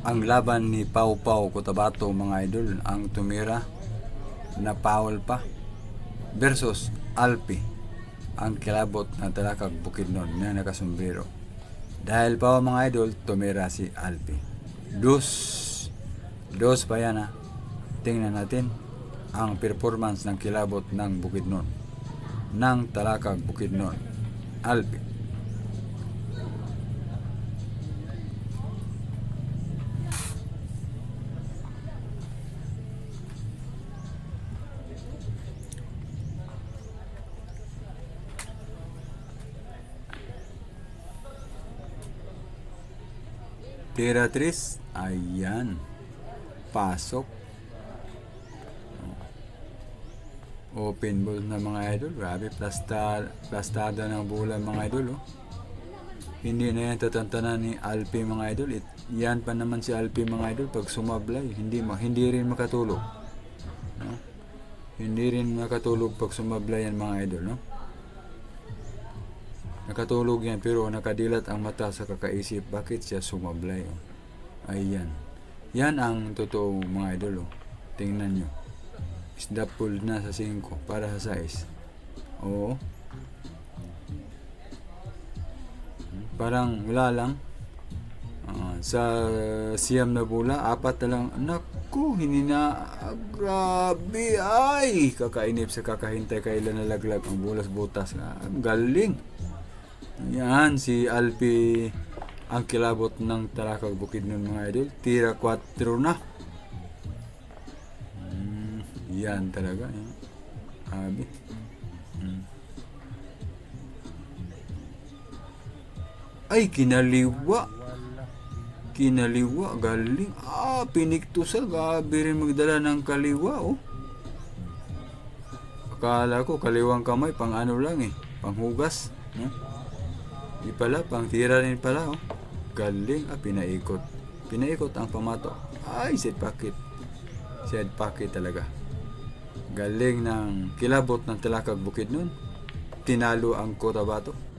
ang laban ni Pau Pau Cotabato mga idol ang tumira na foul pa versus Alpi ang kilabot na talakag Bukidnon na nakasombrero dahil pa mga idol tumira si Alpi. Dos dos pa yan ha? Tingnan natin ang performance ng kilabot ng Bukidnon ng talakag Bukidnon Alpi Tira Tris, ayan. Pasok. Open ball na mga idol. Grabe, plasta, plastada ng bola mga idol. Oh. Hindi na yan tatantanan ni Alpi mga idol. It, yan pa naman si Alpi mga idol pag sumablay. Hindi, ma, hindi rin makatulog. No? Hindi rin makatulog pag sumablay yan mga idol. No? Nakatulog yan pero nakadilat ang mata sa kakaisip bakit siya sumablay. Oh. Ayan. Yan ang totoo mga idol. Oh. Tingnan nyo. Isda pulled na sa 5 para sa size. Oo. Parang wala lang. Ah, sa siyam na bola, apat na lang. Naku, hindi na. ah, grabe. Ay! Kakainip sa kakahintay kailan nalaglag ang bulas butas. Ah, galing. Yan, si Alpi ang kilabot ng Tarakag Bukid ng mga idol. Tira 4 na. Mm, yan talaga. Yan. Abi. Mm. Ay, kinaliwa. Kinaliwa, galing. Ah, piniktusan. Gabi rin magdala ng kaliwa, oh. Akala ko, kaliwang kamay, pang ano lang eh. Panghugas. No? Di pala, pang tira rin pala, oh. Galing, ah, pinaikot. Pinaikot ang pamato. Ay, set pocket. Set pocket talaga. Galing ng kilabot ng Talakag Bukid nun. Tinalo ang Cotabato.